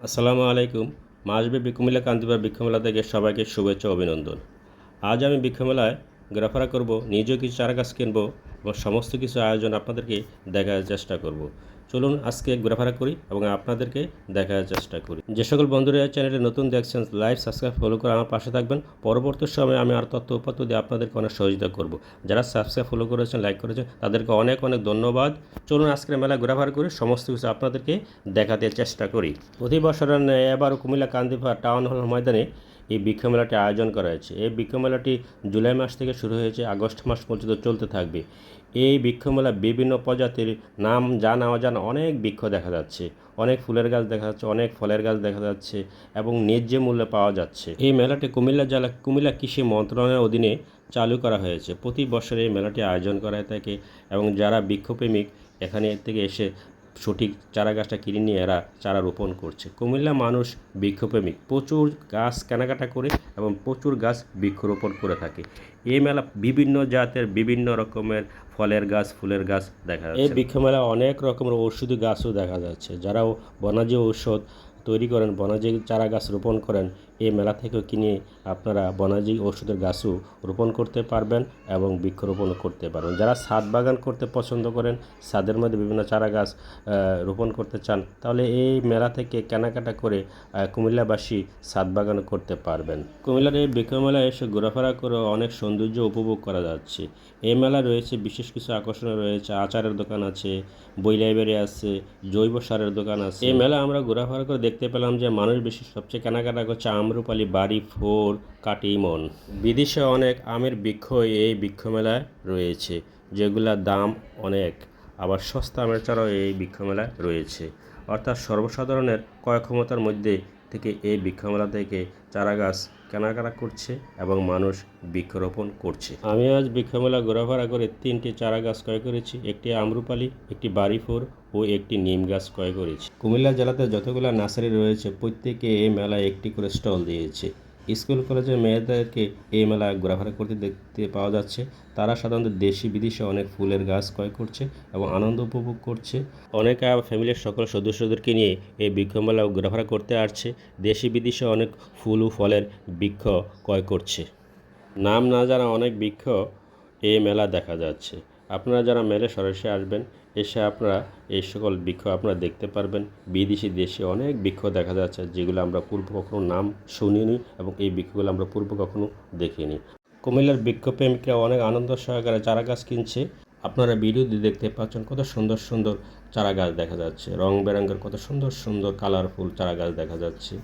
আসসালামু আলাইকুম। মাসবি বৃক্ষমেলা কান্তিবার বৃক্ষমেলা থেকে সবাইকে শুভেচ্ছা অভিনন্দন। আজ আমি বৃক্ষমেলায় ঘোরাফেরা করব, নিজেও কিছু চারা গাছ কিনবো এবং সমস্ত কিছু আয়োজন আপনাদেরকে দেখার চেষ্টা করব। চলুন আজকে ঘোরাফেরা করি এবং আপনাদেরকে দেখার চেষ্টা করি। যে সকল বন্ধুরা চ্যানেলে নতুন দেখছেন লাইভ সাবস্ক্রাইব ফলো করে আমার পাশে থাকবেন। পরবর্তী সময়ে আমি আর তথ্য উপাত্ত দিয়ে আপনাদেরকে অনেক সহযোগিতা করব। যারা সাবস্ক্রাইব ফলো করেছেন লাইক করেছেন, তাদেরকে অনেক অনেক ধন্যবাদ। চলুন আজকের মেলা ঘোরাফেরা করে, সমস্ত কিছু আপনাদেরকে দেখাতে চেষ্টা করি। প্রতি বছরের এবার কুমিল্লা কান্দিফা টাউন হল ময়দানে এই মেলাটি আয়োজন করা হয়েছে। এই মেলাটি জুলাই মাস থেকে শুরু হয়েছে, আগস্ট মাস পর্যন্ত চলতে থাকবে। এই বৃক্ষমেলা বিভিন্ন প্রজাতির নাম জানা অজানা অনেক বৃক্ষ দেখা যাচ্ছে। অনেক ফুলের গাছ দেখা যাচ্ছে, অনেক ফলের গাছ দেখা যাচ্ছে এবং ন্যায্য মূল্যে পাওয়া যাচ্ছে। এই মেলাটি কুমিল্লা জেলা, কুমিল্লা কৃষি মন্ত্রণালয়ের অধীনে চালু করা হয়েছে। প্রতি বছর এই মেলাটি আয়োজন করা থাকে এবং যারা বৃক্ষপ্রেমিক এখানে থেকে এসে সঠিক চারা গাছটা কিনে নিয়ে এরা চারা রোপণ করছে। কুমিল্লা মানুষ বৃক্ষপ্রেমিক প্রচুর গাছ কেনাকাটা করে এবং প্রচুর গাছ বৃক্ষরোপণ করে থাকে। এই মেলা বিভিন্ন জাতের বিভিন্ন রকমের ফলের গাছ ফুলের গাছ দেখা যাচ্ছে। এই বৃক্ষ মেলা অনেক রকমের ঔষধি গাছও দেখা যাচ্ছে। যারাও বনাজি ঔষধ তৈরি করেন। বনাজি চারা গাছ রোপণ করেন। এই মেলা থেকেও কিনে আপনারা বনাজি ওষুধের গাছও রোপণ করতে পারবেন এবং বৃক্ষরোপণ করতে পারবেন। যারা ছাদ বাগান করতে পছন্দ করেন ছাদের মধ্যে বিভিন্ন চারা গাছ রোপণ করতে চান, তাহলে এই মেলা থেকে কেনাকাটা করে কুমিল্লাবাসী ছাদ বাগান করতে পারবেন। কুমিল্লার এই বৃক্ষ মেলায় এসে ঘোরাফেরা করে অনেক সৌন্দর্য উপভোগ করা যাচ্ছে। এই মেলা রয়েছে বিশেষ কিছু আকর্ষণ রয়েছে। আচারের দোকান আছে, বই লাইব্রেরি আছে, জৈব সারের দোকান আছে। এই মেলা আমরা ঘোরাফেরা করে দেখতে পেলাম যে মানুষ বেশি সবচেয়ে কেনাকাটা করছে আমরুপালি বাড়ি, ফোর, কাটিমন। বিদেশে অনেক আমের বৃক্ষ এই বৃক্ষমেলায় রয়েছে, যেগুলার দাম অনেক। আবার সস্তা আমের চারাও এই বৃক্ষ মেলায় রয়েছে। অর্থাৎ সর্বসাধারণের ক্রয় ক্ষমতার মধ্যে থেকে এই বৃক্ষমেলা থেকে চারা গাছ কেনাকাটা করছে এবং মানুষ বৃক্ষরোপণ করছে। আমি আজ বৃক্ষমেলা ঘোরাফেরা করে তিনটি চারা গাছ ক্রয় করেছি, একটি আমরুপালি, একটি বাড়িফোর ও একটি নিম গাছ ক্রয় করেছি। কুমিল্লা জেলাতে যতগুলো নার্সারি রয়েছে, প্রত্যেকে এই মেলায় একটি করে স্টল দিয়েছে। স্কুল, কলেজের মেয়েদেরকে এই মেলায় ঘোরাফেরা করতে দেখতে পাওয়া যাচ্ছে। তারা সাধারণত দেশি, বিদেশে অনেক ফুলের গাছ ক্রয় করছে এবং আনন্দ উপভোগ করছে। অনেকে ফ্যামিলির সকল সদস্যদেরকে নিয়ে এই বৃক্ষ মেলা ঘোরাফেরা করতে আসছে। দেশি, বিদেশে অনেক ফুল ও ফলের বৃক্ষ ক্রয় করছে। নাম না জানা অনেক বৃক্ষ এই মেলা দেখা যাচ্ছে। আপনারা যারা মেলে সরাসরি আসবেন, এসে আপনারা এই সকল বৃক্ষ আপনারা দেখতে পারবেন। বিদেশি দেশে অনেক বৃক্ষ দেখা যাচ্ছে, যেগুলো আমরা পূর্ব কখনো নাম শুনিনি এবং এই বৃক্ষগুলো আমরা পূর্ব কখনো দেখিনি। কুমিল্লার বৃক্ষপ্রেমিকরা অনেক আনন্দ সহকারে চারা গাছ কিনছে। আপনারা ভিডিওতে দেখতে পাচ্ছেন কত সুন্দর সুন্দর চারা গাছ দেখা যাচ্ছে। রং বেরঙের কত সুন্দর সুন্দর কালারফুল চারা গাছ দেখা যাচ্ছে।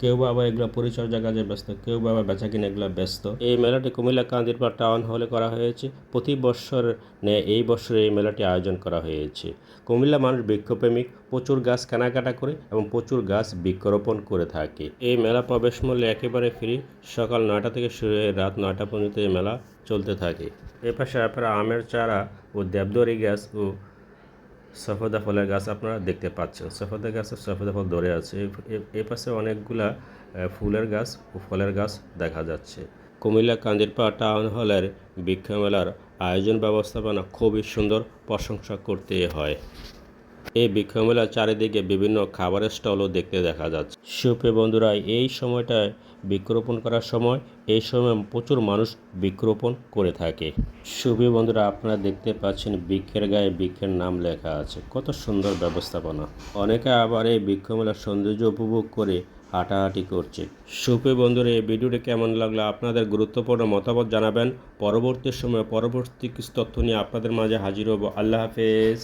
কেউ বা আবার এগুলো পরিচর্যা কাজে ব্যস্ত, কেউ বা আবার বেচা কিনে এগুলো ব্যস্ত। এই মেলাটি কুমিল্লা কান্দিরপাড় টাউন হলে করা হয়েছে। প্রতি বছর ন্যায় এই বছর এই মেলাটি আয়োজন করা হয়েছে। কুমিল্লা মানুষ বৃক্ষপ্রেমিক, প্রচুর গাছ কেনাকাটা করে এবং প্রচুর গাছ বৃক্ষরোপণ করে থাকে। এই মেলা প্রবেশ মূল্য একেবারে ফ্রি। সকাল নয়টা থেকে শুরু হয়ে রাত নয়টা পর্যন্ত এই মেলা চলতে থাকে। এ পাশে আপনারা আমের চারা ও দেবদরি গাছ ও সফেদা ফলের গাছ আপনারা দেখতে পাচ্ছেন। সফেদা গাছ সফদা ফল ধরে আছে। এ- পাশে অনেকগুলা ফুলের গাছ ও ফলের গাছ দেখা যাচ্ছে। কুমিল্লা কান্দিরপাড় টাউন হলের বৃক্ষ মেলার আয়োজন ব্যবস্থাপনা খুবই সুন্দর, প্রশংসা করতে হয়। এই বৃক্ষমেলার চারিদিকে বিভিন্ন খাবারের স্টলও দেখতে দেখা যাচ্ছে। সুপে বন্ধুরা, এই সময়টায় বৃক্ষরোপণ করার সময়, এই সময় প্রচুর মানুষ বৃক্ষরোপণ করে থাকে। সুপে বন্ধুরা, আপনারা দেখতে পাচ্ছেন বৃক্ষের গায়ে বৃক্ষের নাম লেখা আছে। কত সুন্দর ব্যবস্থাপনা। অনেকে আবার এই বৃক্ষমেলার সৌন্দর্য উপভোগ করে হাঁটাহাঁটি করছে। সুপে বন্ধুরা, এই ভিডিওটি কেমন লাগল আপনাদের গুরুত্বপূর্ণ মতামত জানাবেন। পরবর্তী সময়ে পরবর্তী কিছু তথ্য নিয়ে আপনাদের মাঝে হাজির হব। আল্লাহ হাফেজ।